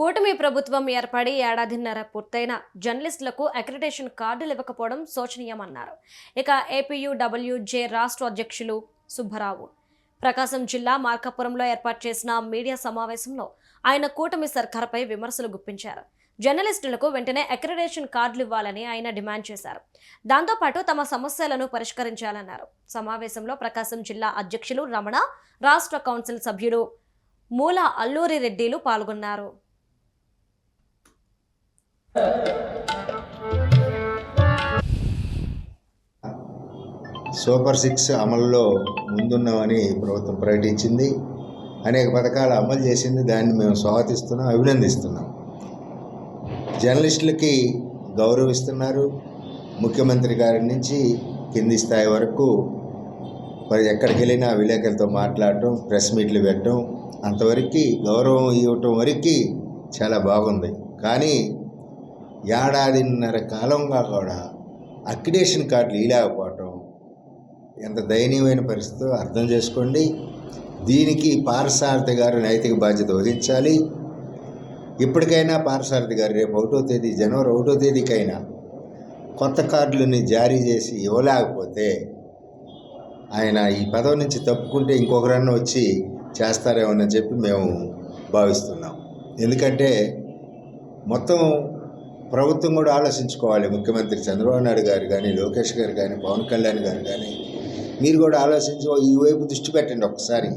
కూటమి ప్రభుత్వం ఏర్పడి ఏడాదిన్నర పూర్తయిన జర్నలిస్టులకు అక్రిటేషన్ కార్డులు ఇవ్వకపోవడం శోచనీయమన్నారు. ఇక ఏపీయూడబ్ల్యూజే రాష్ట్ర అధ్యక్షులు సుబ్బరావు. ప్రకాశం జిల్లా మార్కాపురంలో ఏర్పాటు చేసిన మీడియా సమావేశంలో ఆయన కూటమి సర్కార్పై విమర్శలు గుప్పించారు. జర్నలిస్టులకు వెంటనే అక్రిడేషన్ కార్డులు ఇవ్వాలని ఆయన డిమాండ్ చేశారు. దాంతోపాటు తమ సమస్యలను పరిష్కరించాలన్నారు. సమావేశంలో ప్రకాశం జిల్లా అధ్యక్షులు రమణ రాష్ట్ర కౌన్సిల్ సభ్యుడు మూల అల్లూరి రెడ్డిలు పాల్గొన్నారు. సూపర్ సిక్స్ అమలులో ముందున్నామని ప్రభుత్వం ప్రకటించింది. అనేక పథకాలు అమలు చేసింది. దాన్ని మేము స్వాగతిస్తున్నాం అభినందిస్తున్నాం. జర్నలిస్టులకి గౌరవిస్తున్నారు. ముఖ్యమంత్రి గారి నుంచి కింది స్థాయి వరకు మరి ఎక్కడికి వెళ్ళినా విలేకరులతో మాట్లాడటం ప్రెస్ మీట్లు పెట్టడం అంతవరకు గౌరవం ఇవ్వటం వరకు చాలా బాగుంది. కానీ ఏడాదిన్నర కాలంగా కూడా అక్రిడేషన్ కార్డులు ఇవ్వలేకపోవటం ఎంత దయనీయమైన పరిస్థితో అర్థం చేసుకోండి. దీనికి పారసారథి గారు నైతిక బాధ్యత వహించాలి. ఇప్పటికైనా పారసారథి గారు రేపు ఒకటో తేదీ జనవరి ఒకటో తేదీకైనా కొత్త కార్డులని జారీ చేసి ఇవ్వలేకపోతే ఆయన ఈ పదవి నుంచి తప్పుకుంటే ఇంకొకరన్నా వచ్చి చేస్తారేమోనని చెప్పి మేము భావిస్తున్నాం. ఎందుకంటే మొత్తం ప్రభుత్వం కూడా ఆలోచించుకోవాలి. ముఖ్యమంత్రి చంద్రబాబు నాయుడు గారు కానీ లోకేష్ గారు కానీ పవన్ కళ్యాణ్ గారు కానీ మీరు కూడా ఆలోచించి ఈ వైపు దృష్టి పెట్టండి ఒకసారి.